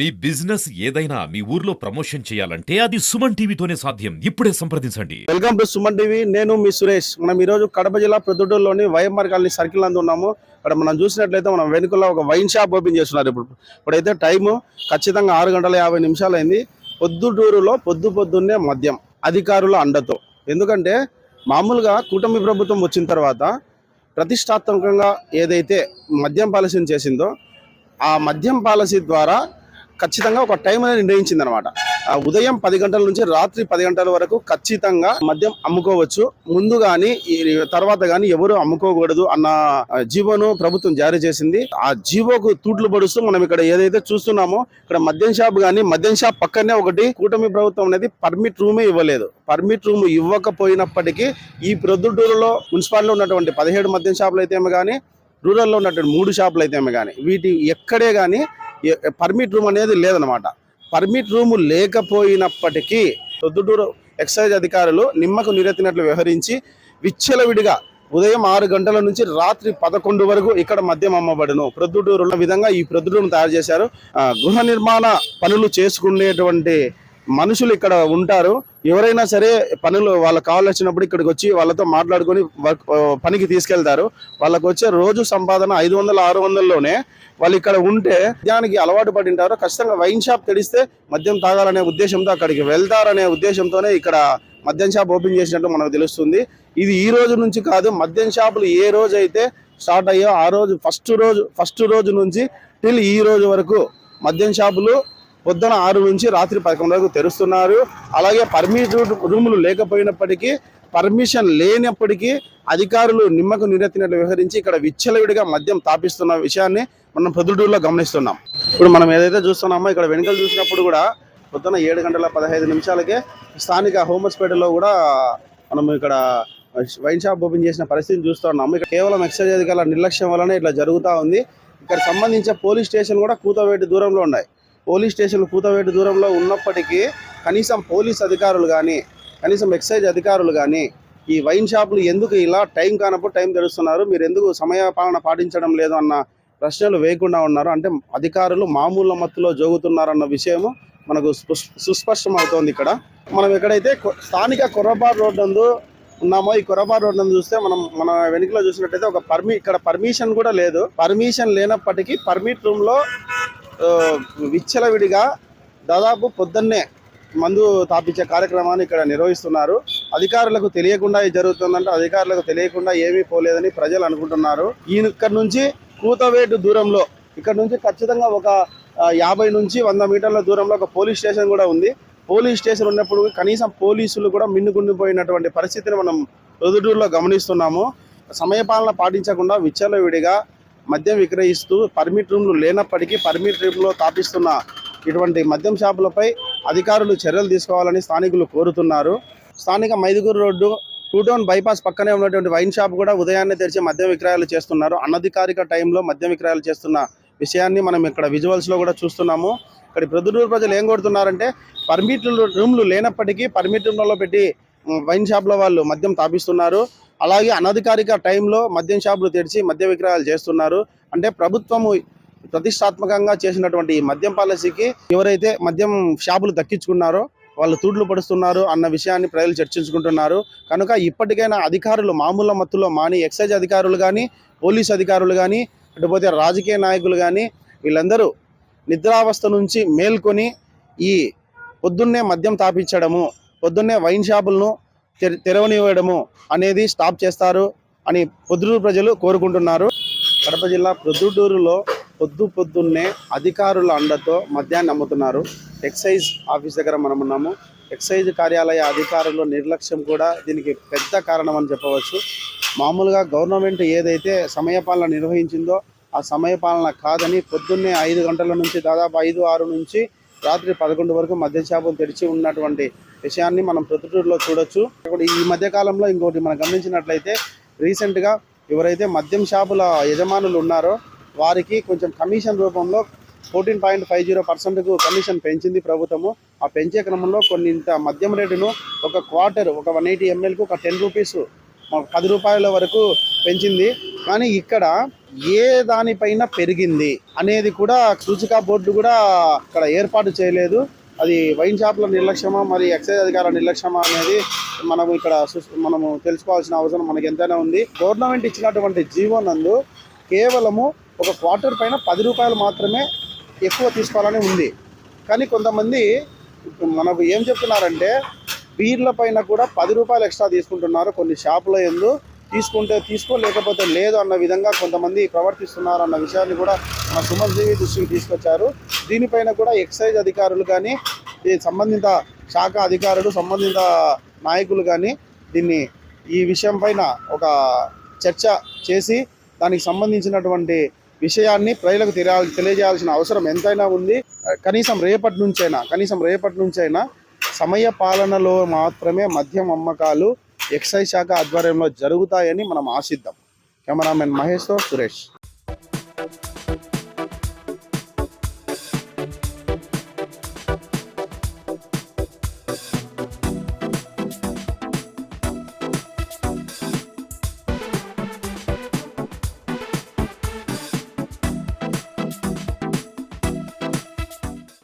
మీ business ఏదైనా మీ ఊర్లో promotion చేయాలంటే అది సుమన్ టీవీతోనే సాధ్యం. ఇప్పుడే సంప్రదించండి. Welcome to Suman TV. నేను మీ సురేష్. మనం ఈరోజు కడప జిల్లా ప్రొద్దుటూరులోని వైఎంఆర్ కాలనీ సర్కిల్ నందు ఉన్నాము. ఇక్కడ మనం చూసినట్లయితే మనం వెనుకలో ఒక వైన్ షాప్ ఓపెన్ చేస్తున్నారు ఇప్పుడు. ఇప్పుడైతే టైము ఖచ్చితంగా ఆరు గంటల యాభై నిమిషాలు అయింది పొద్దుటూరులో పొద్దు పొద్దున్నే మద్యం అధికారుల అండతో. ఎందుకంటే మామూలుగా కూటమి ప్రభుత్వం వచ్చిన తర్వాత ప్రతిష్టాత్మకంగా ఏదైతే మద్యం పాలసీని చేసిందో ఆ మద్యం పాలసీ ద్వారా ఖచ్చితంగా ఒక టైం అనేది నిర్ణయించింది అనమాట ఉదయం పది గంటల నుంచి రాత్రి పది గంటల వరకు ఖచ్చితంగా మద్యం అమ్ముకోవచ్చు. ముందు గాని ఈ తర్వాత గాని ఎవరు అమ్ముకోకూడదు అన్న జీవోను ప్రభుత్వం జారీ చేసింది. ఆ జీవోకు తూట్లు పడుస్తూ మనం ఇక్కడ ఏదైతే చూస్తున్నామో ఇక్కడ మద్యం షాప్ గాని మద్యం షాప్ పక్కనే ఒకటి కూటమి ప్రభుత్వం అనేది పర్మిట్ రూమే ఇవ్వలేదు. పర్మిట్ రూమ్ ఇవ్వకపోయినప్పటికీ ఈ ప్రొద్దుటూరులో మున్సిపాలిటీలో ఉన్నటువంటి పదిహేడు మద్యం షాపులు అయితే ఏమో కానీ రూరల్లో ఉన్నటువంటి మూడు షాపులు అయితే ఏమో కానీ వీటి ఎక్కడే కానీ పర్మిట్ రూమ్ అనేది లేదనమాట పర్మిట్ రూమ్ లేకపోయినప్పటికీ ప్రొద్దుటూరు ఎక్సైజ్ అధికారులు నిమ్మకు నీరెత్తినట్లు వ్యవహరించి విచ్చలవిడిగా ఉదయం ఆరు గంటల నుంచి రాత్రి పదకొండు వరకు ఇక్కడ మద్యం అమ్మబడును. ప్రొద్దుటూరు ఉన్న విధంగా ఈ ప్రొద్దుటూరును తయారు చేశారు. గృహ నిర్మాణ పనులు చేసుకునేటువంటి మనుషులు ఇక్కడ ఉంటారు. ఎవరైనా సరే పనులు వాళ్ళకి కావాల్సినప్పుడు ఇక్కడికి వచ్చి వాళ్ళతో మాట్లాడుకొని వర్క్ పనికి తీసుకెళ్తారు. వాళ్ళకు వచ్చే రోజు సంపాదన ఐదు వందల ఆరు వందల్లోనే వాళ్ళు ఇక్కడ ఉంటే మద్యానికి అలవాటు పడి ఉంటారు ఖచ్చితంగా వైన్ షాప్ తెడిస్తే మద్యం తాగాలనే ఉద్దేశంతో అక్కడికి వెళ్తారనే ఉద్దేశంతోనే ఇక్కడ మద్యం షాప్ ఓపెన్ చేసినట్టు మనకు తెలుస్తుంది. ఇది ఈ రోజు నుంచి కాదు మద్యం షాపులు ఏ రోజు అయితే స్టార్ట్ అయ్యో ఆ రోజు ఫస్ట్ రోజు ఫస్ట్ రోజు నుంచి టిల్ ఈ రోజు వరకు మద్యం షాపులు పొద్దున ఆరు నుంచి రాత్రి పదకొండు వరకు తెరుస్తున్నారు. అలాగే పర్మిట్ రూములు లేకపోయినప్పటికీ పర్మిషన్ లేనప్పటికీ అధికారులు నిమ్మకు నీరెత్తినట్లు వ్యవహరించి ఇక్కడ విచ్చలవిడిగా మద్యం తాపిస్తున్న విషయాన్ని మనం పొద్దుటూరులో గమనిస్తున్నాం. ఇప్పుడు మనం ఏదైతే చూస్తున్నామో ఇక్కడ వెనుకలు చూసినప్పుడు కూడా పొద్దున ఏడు గంటల పదహైదు నిమిషాలకే స్థానిక హోమస్పేటలో కూడా మనం ఇక్కడ వైన్ షాప్ ఓపెన్ చేసిన పరిస్థితిని చూస్తున్నాము ఇక్కడ కేవలం ఎక్సైజ్ అధికారుల నిర్లక్ష్యం వలన ఇట్లా జరుగుతూ ఉంది. ఇక్కడ సంబంధించిన పోలీస్ స్టేషన్ కూడా కూతవేటి దూరంలో ఉన్నాయి. పోలీస్ స్టేషన్ కూతవేటి దూరంలో ఉన్నప్పటికీ కనీసం పోలీస్ అధికారులు కానీ కనీసం ఎక్సైజ్ అధికారులు కానీ ఈ వైన్ షాపులు ఎందుకు ఇలా టైం కానప్పుడు టైం తెలుస్తున్నారు మీరు ఎందుకు సమయ పాలన పాటించడం లేదు అన్న ప్రశ్నలు వేయకుండా ఉన్నారు? అంటే అధికారులు మామూలు మత్తులో జోగుతున్నారన్న విషయము మనకు సుస్పష్టం అవుతోంది ఇక్కడ. మనం ఎక్కడైతే కొ- స్థానిక కొర్రబార్ రోడ్ నందు ఉన్నామో ఈ కొర్రబార్ రోడ్ చూస్తే మనం మన వెనుకలో చూసినట్టయితే ఒక పర్మి ఇక్కడ పర్మిషన్ కూడా లేదు. పర్మిషన్ లేనప్పటికీ పర్మిట్ రూమ్లో విచ్చలవిడిగా దాదాపు పొద్దున్నే మందు తాపించే కార్యక్రమాన్ని ఇక్కడ నిర్వహిస్తున్నారు. అధికారులకు తెలియకుండా ఇది జరుగుతుందంటే అధికారులకు తెలియకుండా ఏమీ పోలేదని ప్రజలు అనుకుంటున్నారు. ఈ ఇక్కడ నుంచి కూతవేటు దూరంలో ఇక్కడ నుంచి ఖచ్చితంగా ఒక యాభై నుంచి వంద మీటర్ల దూరంలో ఒక పోలీస్ స్టేషన్ కూడా ఉంది. పోలీస్ స్టేషన్ ఉన్నప్పుడు కనీసం పోలీసులు కూడా మిన్నుకుండిపోయినటువంటి పరిస్థితిని మనం రొదుటూరులో గమనిస్తున్నాము. సమయపాలన పాటించకుండా విచ్చలవిడిగా మద్యం విక్రయిస్తూ పర్మిట్ రూమ్లు లేనప్పటికీ పర్మిట్ రూమ్లో తాపిస్తున్న ఇటువంటి మద్యం షాపులపై అధికారులు చర్యలు తీసుకోవాలని స్థానికులు కోరుతున్నారు. స్థానిక మైదుగురు రోడ్డు టూ టౌన్ బైపాస్ పక్కనే ఉన్నటువంటి వైన్ షాప్ కూడా ఉదయాన్నే తెరిచి మద్యం విక్రయాలు చేస్తున్నారు. అనధికారిక టైంలో మద్యం విక్రయాలు చేస్తున్న విషయాన్ని మనం ఇక్కడ విజువల్స్లో కూడా చూస్తున్నాము. ఇక్కడ ప్రొద్దుటూరు ప్రజలు ఏం కోరుతున్నారంటే పర్మిట్ రూమ్లు లేనప్పటికీ పర్మిట్ రూమ్లలో పెట్టి వైన్ షాప్ల వాళ్ళు మద్యం తాపిస్తున్నారు. అలాగే అనధికారిక టైంలో మద్యం షాపులు తెరిచి మద్య విక్రయాలు చేస్తున్నారు. అంటే ప్రభుత్వము ప్రతిష్టాత్మకంగా చేసినటువంటి ఈ మద్యం పాలసీకి ఎవరైతే మద్యం షాపులు దక్కించుకున్నారో వాళ్ళు తూట్లు పడుస్తున్నారు అన్న విషయాన్ని ప్రజలు చర్చించుకుంటున్నారు. కనుక ఇప్పటికైనా అధికారులు మామూలు మత్తులో మాని ఎక్సైజ్ అధికారులు కానీ పోలీస్ అధికారులు కానీ అటుపోతే రాజకీయ నాయకులు కానీ వీళ్ళందరూ నిద్రావస్థ నుంచి మేల్కొని ఈ పొద్దున్నే మద్యం తాపించడము పొద్దున్నే వైన్ షాపులను తెరవనివ్వడము అనేది స్టాప్ చేస్తారు అని పొద్దుటూరు ప్రజలు కోరుకుంటున్నారు. కడప జిల్లా ప్రొద్దుటూరులో పొద్దు పొద్దున్నే అధికారుల అండతో మద్యాన్ని అమ్ముతున్నారు. ఎక్సైజ్ ఆఫీస్ దగ్గర మనం ఉన్నాము. ఎక్సైజ్ కార్యాలయ అధికారుల నిర్లక్ష్యం కూడా దీనికి పెద్ద కారణం అని చెప్పవచ్చు. మామూలుగా గవర్నమెంట్ ఏదైతే సమయపాలన నిర్వహించిందో ఆ సమయపాలన కాదని పొద్దున్నే ఐదు గంటల నుంచి దాదాపు ఐదు ఆరు నుంచి రాత్రి పదకొండు వరకు మద్య షాపులు తెరిచి ఉన్నటువంటి విషయాన్ని మనం ప్రొద్దుటూరులో చూడొచ్చు. ఈ మధ్యకాలంలో ఇంకోటి మనం గమనించినట్లయితే రీసెంట్గా ఎవరైతే మద్యం షాపుల యజమానులు ఉన్నారో వారికి కొంచెం కమిషన్ రూపంలో ఫోర్టీన్ పాయింట్ ఫైవ్ జీరో పర్సెంట్కు కమిషన్ పెంచింది ప్రభుత్వము. ఆ పెంచే క్రమంలో కొన్ని ఇంత మద్యం రేటును ఒక క్వార్టర్ ఒక వన్ ఎయిటీ ఎంఎల్కు ఒక టెన్ రూపీస్ పది రూపాయల వరకు పెంచింది. కానీ ఇక్కడ ఏ దానిపైన పెరిగింది అనేది కూడా సూచిక బోర్డు కూడా ఇక్కడ ఏర్పాటు చేయలేదు. అది వైన్ షాప్ల నిర్లక్ష్యమా మరి ఎక్సైజ్ అధికారుల నిర్లక్ష్యమా అనేది మనము ఇక్కడ మనము తెలుసుకోవాల్సిన అవసరం మనకి ఎంతైనా ఉంది. గవర్నమెంట్ ఇచ్చినటువంటి జీవో నందు కేవలము ఒక క్వార్టర్ పైన పది రూపాయలు మాత్రమే ఎక్కువ తీసుకోవాలని ఉంది. కానీ కొంతమంది మనకు ఏం చెప్తున్నారంటే బీర్ల పైన కూడా పది రూపాయలు ఎక్స్ట్రా తీసుకుంటున్నారు కొన్ని షాపుల ఎందు తీసుకుంటే తీసుకో లేకపోతే లేదు అన్న విధంగా కొంతమంది ప్రవర్తిస్తున్నారు అన్న విషయాన్ని కూడా మా సుమన్ దేవి దృష్టికి తీసుకొచ్చారు. దీనిపైన కూడా ఎక్సైజ్ అధికారులు కానీ ఈ సంబంధిత శాఖ అధికారులు సంబంధిత నాయకులు కానీ దీన్ని ఈ విషయం పైన ఒక చర్చ చేసి దానికి సంబంధించినటువంటి విషయాన్ని ప్రజలకు తెలియ తెలియజేయాల్సిన అవసరం ఎంతైనా ఉంది. కనీసం రేపటి నుంచైనా కనీసం రేపటి నుంచైనా సమయ పాలనలో మాత్రమే మద్యం అమ్మకాలు ఎక్సైజ్ శాఖ ఆధ్వర్యంలో జరుగుతాయని మనం ఆశిద్దాం. కెమెరామెన్ మహేష్తో సురేష్.